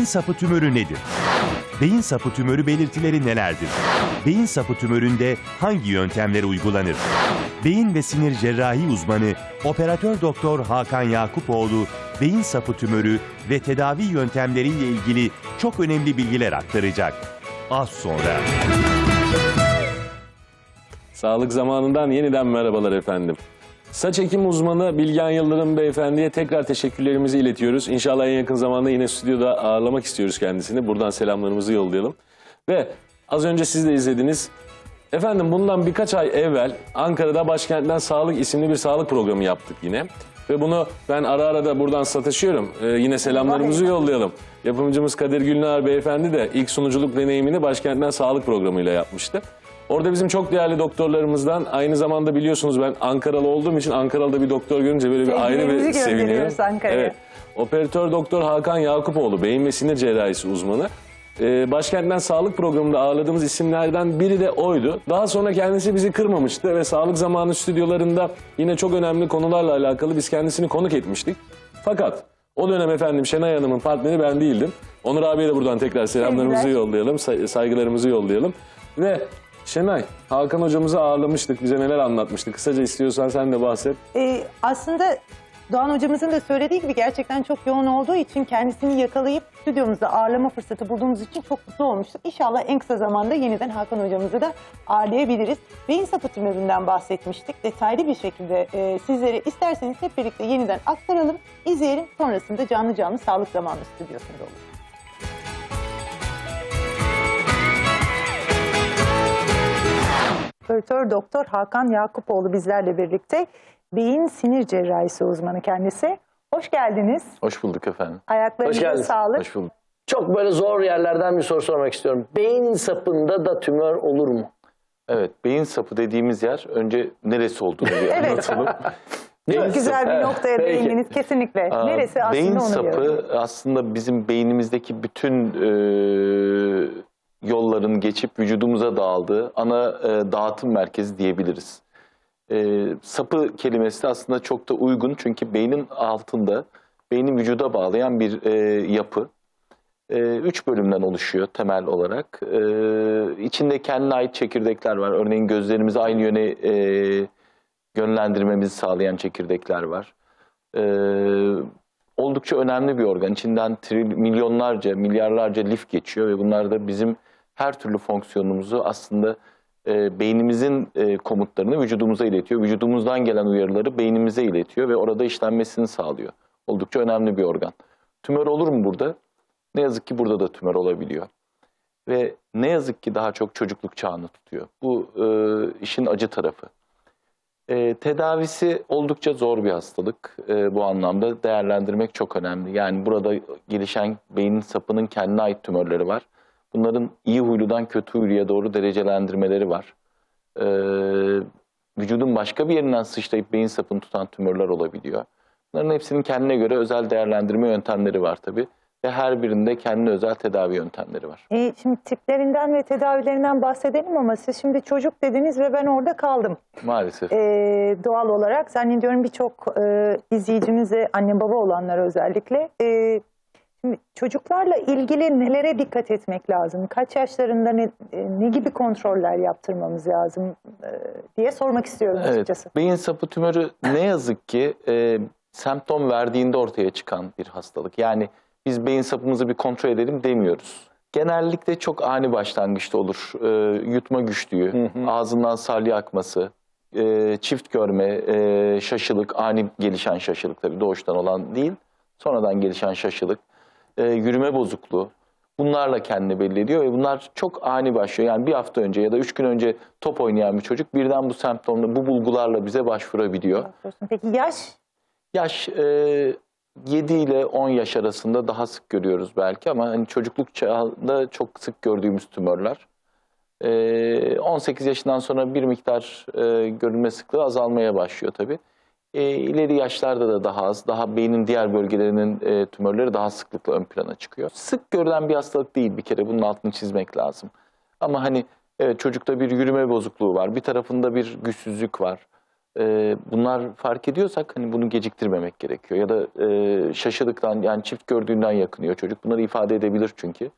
Beyin sapı tümörü nedir? Beyin sapı tümörü belirtileri nelerdir? Beyin sapı tümöründe hangi yöntemler uygulanır? Beyin ve sinir cerrahi uzmanı operatör doktor Hakan Yakupoğlu beyin sapı tümörü ve tedavi yöntemleriyle ilgili çok önemli bilgiler aktaracak. Az sonra. Sağlık zamanından yeniden merhabalar efendim. Saç ekim uzmanı Bilgen Yıldırım beyefendiye tekrar teşekkürlerimizi iletiyoruz. İnşallah en yakın zamanda yine stüdyoda ağırlamak istiyoruz kendisini. Buradan selamlarımızı yollayalım. Ve az önce siz de izlediniz. Efendim bundan birkaç ay evvel Ankara'da Başkent'ten Sağlık isimli bir sağlık programı yaptık yine. Ve bunu ben ara ara da buradan sataşıyorum. Ee, yine selamlarımızı yollayalım. Yapımcımız Kadir Gülnar beyefendi de ilk sunuculuk deneyimini Başkent'ten Sağlık programıyla yapmıştı. Orada bizim çok değerli doktorlarımızdan aynı zamanda biliyorsunuz ben Ankaralı olduğum için Ankaralı bir doktor görünce böyle bir ayrı bir seviniyorum. Ankara'ya. Evet. Operatör doktor Hakan Yakupoğlu beyin ve sinir cerrahisi uzmanı. Ee, Başkent'ten sağlık programında ağırladığımız isimlerden biri de oydu. Daha sonra kendisi bizi kırmamıştı ve sağlık zamanı stüdyolarında yine çok önemli konularla alakalı biz kendisini konuk etmiştik. Fakat o dönem efendim Şenay Hanım'ın partneri ben değildim. Onur abiye de buradan tekrar selamlarımızı Sevgiler. yollayalım, say- saygılarımızı yollayalım. Ve Şenay, Hakan hocamızı ağırlamıştık, bize neler anlatmıştı. Kısaca istiyorsan sen de bahset. Ee, aslında Doğan hocamızın da söylediği gibi gerçekten çok yoğun olduğu için kendisini yakalayıp stüdyomuzda ağırlama fırsatı bulduğumuz için çok mutlu olmuştuk. İnşallah en kısa zamanda yeniden Hakan hocamızı da ağırlayabiliriz. Beyin sapı tümöründen bahsetmiştik. Detaylı bir şekilde e, sizlere isterseniz hep birlikte yeniden aktaralım, izleyelim. Sonrasında canlı canlı sağlık zamanı stüdyosunda olur. Operatör Doktor Hakan Yakupoğlu bizlerle birlikte. Beyin sinir cerrahisi uzmanı kendisi. Hoş geldiniz. Hoş bulduk efendim. Ayaklarınıza Hoş geldin. sağlık. Hoş bulduk. Çok böyle zor yerlerden bir soru sormak istiyorum. Beyin sapında da tümör olur mu? Evet, beyin sapı dediğimiz yer önce neresi olduğunu bir Evet. anlatalım. Çok güzel bir Evet, noktaya peki. değindiniz kesinlikle. Aa, Neresi aslında beyin onu sapı diyorum. aslında bizim beynimizdeki bütün e, yolların geçip vücudumuza dağıldığı ana e, dağıtım merkezi diyebiliriz. E, sapı kelimesi aslında çok da uygun çünkü beynin altında beyni vücuda bağlayan bir e, yapı. E, üç bölümden oluşuyor temel olarak. E, içinde kendine ait çekirdekler var. Örneğin gözlerimizi aynı yöne e, yönlendirmemizi sağlayan çekirdekler var. E, oldukça önemli bir organ. İçinden tril, milyonlarca, milyarlarca lif geçiyor ve bunlar da bizim her türlü fonksiyonumuzu aslında e, beynimizin e, komutlarını vücudumuza iletiyor. Vücudumuzdan gelen uyarıları beynimize iletiyor ve orada işlenmesini sağlıyor. Oldukça önemli bir organ. Tümör olur mu burada? Ne yazık ki burada da tümör olabiliyor. Ve ne yazık ki daha çok çocukluk çağını tutuyor. Bu e, işin acı tarafı. E, tedavisi oldukça zor bir hastalık. E, bu anlamda değerlendirmek çok önemli. Yani burada gelişen beynin sapının kendine ait tümörleri var. Bunların iyi huyludan kötü huyluya doğru derecelendirmeleri var. E, vücudun başka bir yerinden sıçrayıp beyin sapını tutan tümörler olabiliyor. Bunların hepsinin kendine göre özel değerlendirme yöntemleri var tabii. Ve her birinde kendine özel tedavi yöntemleri var. E, şimdi tiplerinden ve tedavilerinden bahsedelim ama siz şimdi çocuk dediniz ve ben orada kaldım. Maalesef. E, doğal olarak zannediyorum birçok e, izleyicimiz de anne baba olanlar özellikle. E, çocuklarla ilgili nelere dikkat etmek lazım? Kaç yaşlarında ne, e, ne gibi kontroller yaptırmamız lazım e, diye sormak istiyorum açıkçası. Evet, beyin sapı tümörü ne yazık ki e, semptom verdiğinde ortaya çıkan bir hastalık. Yani biz beyin sapımızı bir kontrol edelim demiyoruz. Genellikle çok ani başlangıçta olur. E, yutma güçlüğü, ağzından salya akması, e, çift görme, e, şaşılık, ani gelişen şaşılık tabii doğuştan olan değil. Sonradan gelişen şaşılık, e, yürüme bozukluğu. Bunlarla kendini belli ediyor ve bunlar çok ani başlıyor. Yani bir hafta önce ya da üç gün önce top oynayan bir çocuk birden bu semptomla, bu bulgularla bize başvurabiliyor. Peki yaş? Yaş e, 7 ile 10 yaş arasında daha sık görüyoruz belki ama hani çocukluk çağında çok sık gördüğümüz tümörler. E, 18 yaşından sonra bir miktar e, görülme sıklığı azalmaya başlıyor tabii. E, ileri yaşlarda da daha az, daha beynin diğer bölgelerinin e, tümörleri daha sıklıkla ön plana çıkıyor. Sık görülen bir hastalık değil bir kere bunun altını çizmek lazım. Ama hani evet çocukta bir yürüme bozukluğu var, bir tarafında bir güçsüzlük var. e, bunlar fark ediyorsak hani bunu geciktirmemek gerekiyor. Ya da e, şaşırdıktan yani çift gördüğünden yakınıyor çocuk. Bunları ifade edebilir çünkü.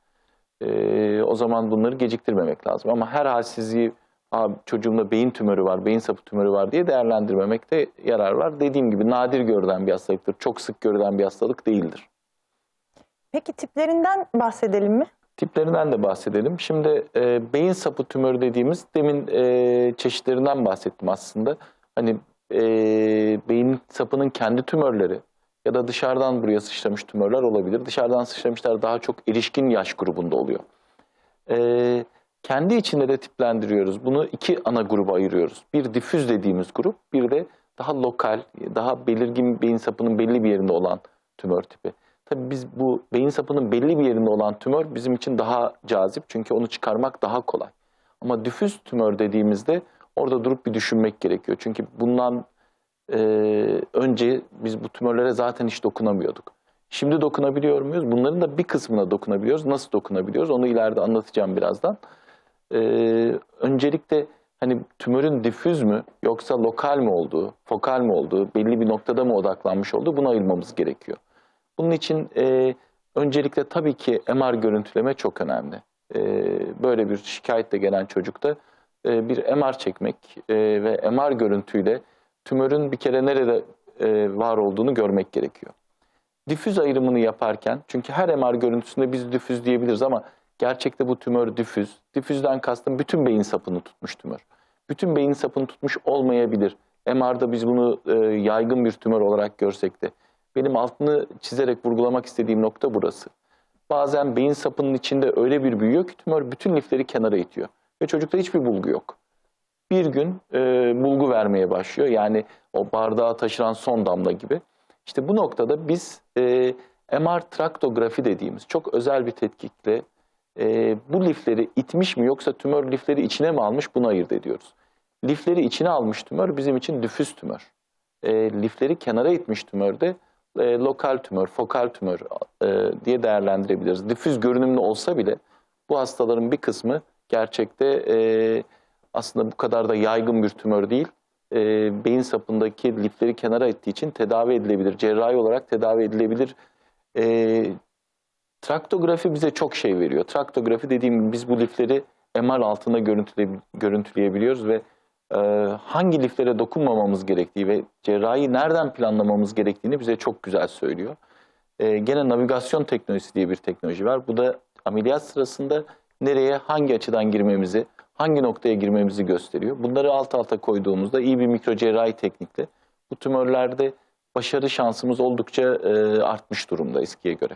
E, o zaman bunları geciktirmemek lazım. Ama her halsizliği Abi çocuğumda beyin tümörü var, beyin sapı tümörü var diye değerlendirmemekte yarar var. Dediğim gibi nadir görülen bir hastalıktır. Çok sık görülen bir hastalık değildir. Peki tiplerinden bahsedelim mi? Tiplerinden de bahsedelim. Şimdi e, beyin sapı tümörü dediğimiz demin e, çeşitlerinden bahsettim aslında. Hani e, beyin sapının kendi tümörleri ya da dışarıdan buraya sıçramış tümörler olabilir. Dışarıdan sıçramışlar daha çok erişkin yaş grubunda oluyor. E, kendi içinde de tiplendiriyoruz. Bunu iki ana gruba ayırıyoruz. Bir difüz dediğimiz grup, bir de daha lokal, daha belirgin beyin sapının belli bir yerinde olan tümör tipi. Tabii biz bu beyin sapının belli bir yerinde olan tümör bizim için daha cazip çünkü onu çıkarmak daha kolay. Ama difüz tümör dediğimizde orada durup bir düşünmek gerekiyor. Çünkü bundan e, önce biz bu tümörlere zaten hiç dokunamıyorduk. Şimdi dokunabiliyor muyuz? Bunların da bir kısmına dokunabiliyoruz. Nasıl dokunabiliyoruz? Onu ileride anlatacağım birazdan. Ee, öncelikle hani tümörün difüz mü yoksa lokal mi olduğu, fokal mi olduğu, belli bir noktada mı odaklanmış olduğu bunu ayırmamız gerekiyor. Bunun için e, öncelikle tabii ki MR görüntüleme çok önemli. E, böyle bir şikayetle gelen çocukta e, bir MR çekmek e, ve MR görüntüyle tümörün bir kere nerede e, var olduğunu görmek gerekiyor. Difüz ayrımını yaparken, çünkü her MR görüntüsünde biz difüz diyebiliriz ama gerçekte bu tümör difüz. Difüzden kastım bütün beyin sapını tutmuş tümör. Bütün beyin sapını tutmuş olmayabilir. MR'da biz bunu e, yaygın bir tümör olarak görsek de. Benim altını çizerek vurgulamak istediğim nokta burası. Bazen beyin sapının içinde öyle bir büyüyor ki tümör bütün lifleri kenara itiyor. Ve çocukta hiçbir bulgu yok. Bir gün e, bulgu vermeye başlıyor. Yani o bardağa taşıran son damla gibi. İşte bu noktada biz e, MR traktografi dediğimiz çok özel bir tetkikle e, bu lifleri itmiş mi yoksa tümör lifleri içine mi almış bunu ayırt ediyoruz. Lifleri içine almış tümör bizim için difüz tümör. E, lifleri kenara itmiş tümör de e, lokal tümör, fokal tümör e, diye değerlendirebiliriz. Difüz görünümlü olsa bile bu hastaların bir kısmı gerçekte e, aslında bu kadar da yaygın bir tümör değil. E, beyin sapındaki lifleri kenara ittiği için tedavi edilebilir. Cerrahi olarak tedavi edilebilir. E, traktografi bize çok şey veriyor. Traktografi dediğim gibi biz bu lifleri MR altında görüntüle, görüntüleyebiliyoruz ve e, hangi liflere dokunmamamız gerektiği ve cerrahi nereden planlamamız gerektiğini bize çok güzel söylüyor. E, gene navigasyon teknolojisi diye bir teknoloji var. Bu da ameliyat sırasında nereye, hangi açıdan girmemizi, hangi noktaya girmemizi gösteriyor. Bunları alt alta koyduğumuzda iyi bir mikro cerrahi teknikle bu tümörlerde başarı şansımız oldukça e, artmış durumda eskiye göre.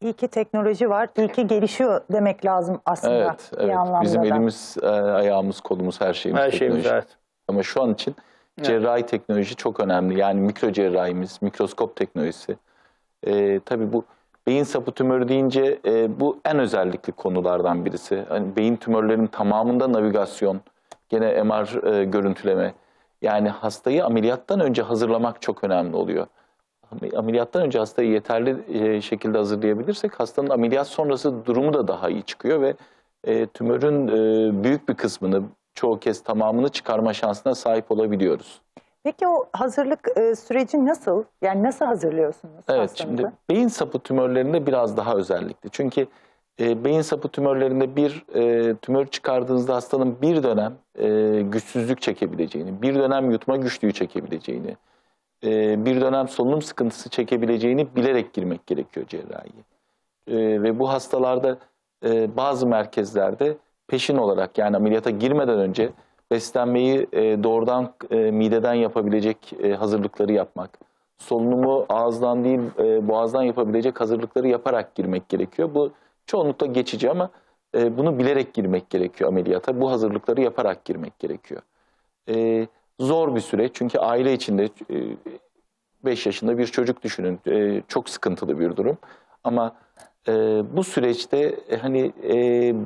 İyi ki teknoloji var, iyi ki gelişiyor demek lazım aslında Evet, bir evet. anlamda Bizim da. elimiz, e, ayağımız, kolumuz, her şeyimiz Her teknoloji. şeyimiz evet. Ama şu an için cerrahi teknoloji çok önemli. Yani mikro cerrahimiz, mikroskop teknolojisi. E, tabii bu beyin sapı tümörü deyince e, bu en özellikli konulardan birisi. Hani beyin tümörlerinin tamamında navigasyon, gene MR e, görüntüleme. Yani hastayı ameliyattan önce hazırlamak çok önemli oluyor. Ameliyattan önce hastayı yeterli e, şekilde hazırlayabilirsek hastanın ameliyat sonrası durumu da daha iyi çıkıyor ve e, tümörün e, büyük bir kısmını çoğu kez tamamını çıkarma şansına sahip olabiliyoruz. Peki o hazırlık e, süreci nasıl? Yani nasıl hazırlıyorsunuz Evet hastanızı? şimdi beyin sapı tümörlerinde biraz daha özellikle. Çünkü e, beyin sapı tümörlerinde bir e, tümör çıkardığınızda hastanın bir dönem e, güçsüzlük çekebileceğini, bir dönem yutma güçlüğü çekebileceğini, e, bir dönem solunum sıkıntısı çekebileceğini bilerek girmek gerekiyor cerrahiye. E, ve bu hastalarda e, bazı merkezlerde peşin olarak yani ameliyata girmeden önce beslenmeyi e, doğrudan e, mideden yapabilecek e, hazırlıkları yapmak, solunumu ağızdan değil e, boğazdan yapabilecek hazırlıkları yaparak girmek gerekiyor. Bu çoğunlukla geçici ama e, bunu bilerek girmek gerekiyor ameliyata. Bu hazırlıkları yaparak girmek gerekiyor. E, zor bir süreç çünkü aile içinde 5 yaşında bir çocuk düşünün. E, çok sıkıntılı bir durum. Ama e, bu süreçte e, hani e,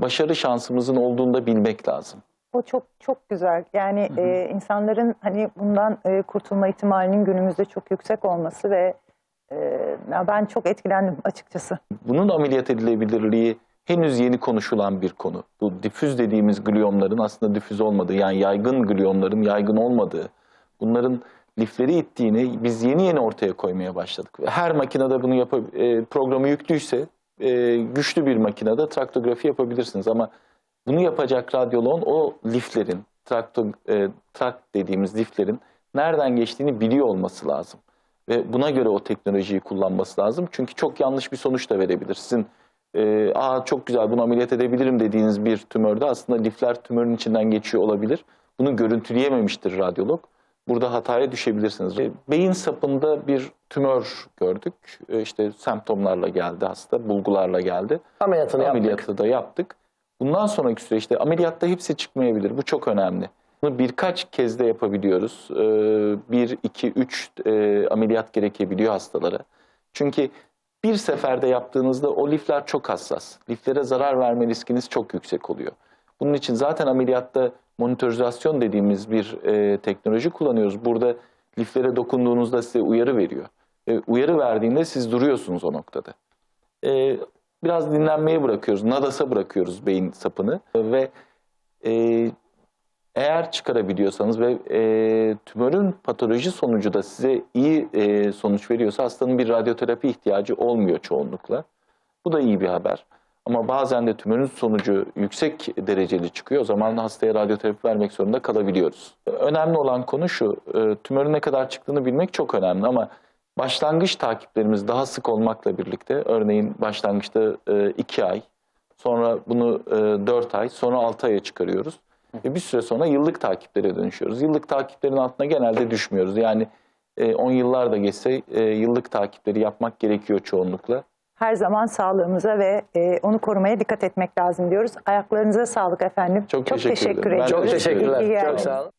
başarı şansımızın olduğunu da bilmek lazım. O çok çok güzel. Yani e, insanların hani bundan e, kurtulma ihtimalinin günümüzde çok yüksek olması ve e, ben çok etkilendim açıkçası. Bunun ameliyat edilebilirliği henüz yeni konuşulan bir konu. Bu difüz dediğimiz gliyomların aslında difüz olmadığı yani yaygın gliyomların yaygın olmadığı bunların lifleri ittiğini biz yeni yeni ortaya koymaya başladık. Her makinede bunu yap programı yüklüyse e, güçlü bir makinede traktografi yapabilirsiniz ama bunu yapacak radyoloğun o liflerin, trakto, e, trakt dediğimiz liflerin nereden geçtiğini biliyor olması lazım. Ve buna göre o teknolojiyi kullanması lazım. Çünkü çok yanlış bir sonuç da verebilir. Sizin e, Aa, çok güzel bunu ameliyat edebilirim dediğiniz bir tümörde aslında lifler tümörün içinden geçiyor olabilir. Bunu görüntüleyememiştir radyolog. Burada hataya düşebilirsiniz. E, Beyin sapında bir tümör gördük. E, İşte semptomlarla geldi hasta, bulgularla geldi. Ameliyatını yaptık. Ameliyatı da yaptık. Bundan sonraki süreçte ameliyatta hepsi çıkmayabilir. Bu çok önemli. Bunu birkaç kez de yapabiliyoruz. Ee, Bir, iki, üç e, ameliyat gerekebiliyor hastalara. Çünkü bir seferde yaptığınızda o lifler çok hassas. Liflere zarar verme riskiniz çok yüksek oluyor. Bunun için zaten ameliyatta monitorizasyon dediğimiz bir e, teknoloji kullanıyoruz. Burada liflere dokunduğunuzda size uyarı veriyor. E, uyarı verdiğinde siz duruyorsunuz o noktada. E, biraz dinlenmeye bırakıyoruz, nadasa bırakıyoruz beyin sapını ve e, eğer çıkarabiliyorsanız ve e, tümörün patoloji sonucu da size iyi e, sonuç veriyorsa hastanın bir radyoterapi ihtiyacı olmuyor çoğunlukla. Bu da iyi bir haber. Ama bazen de tümörün sonucu yüksek dereceli çıkıyor. O zaman hastaya radyoterapi vermek zorunda kalabiliyoruz. Önemli olan konu şu, e, tümörün ne kadar çıktığını bilmek çok önemli ama başlangıç takiplerimiz daha sık olmakla birlikte, örneğin başlangıçta 2 ay, sonra bunu 4 ay, sonra 6 aya çıkarıyoruz. Ve bir süre sonra yıllık takiplere dönüşüyoruz. Yıllık takiplerin altına genelde düşmüyoruz. Yani 10 yıllar da geçse e, yıllık takipleri yapmak gerekiyor çoğunlukla. Her zaman sağlığımıza ve e, onu korumaya dikkat etmek lazım diyoruz. Ayaklarınıza sağlık efendim. Çok teşekkür ederim. Çok Teşekkür ederim. teşekkürler. İyi ki Çok sağ olun.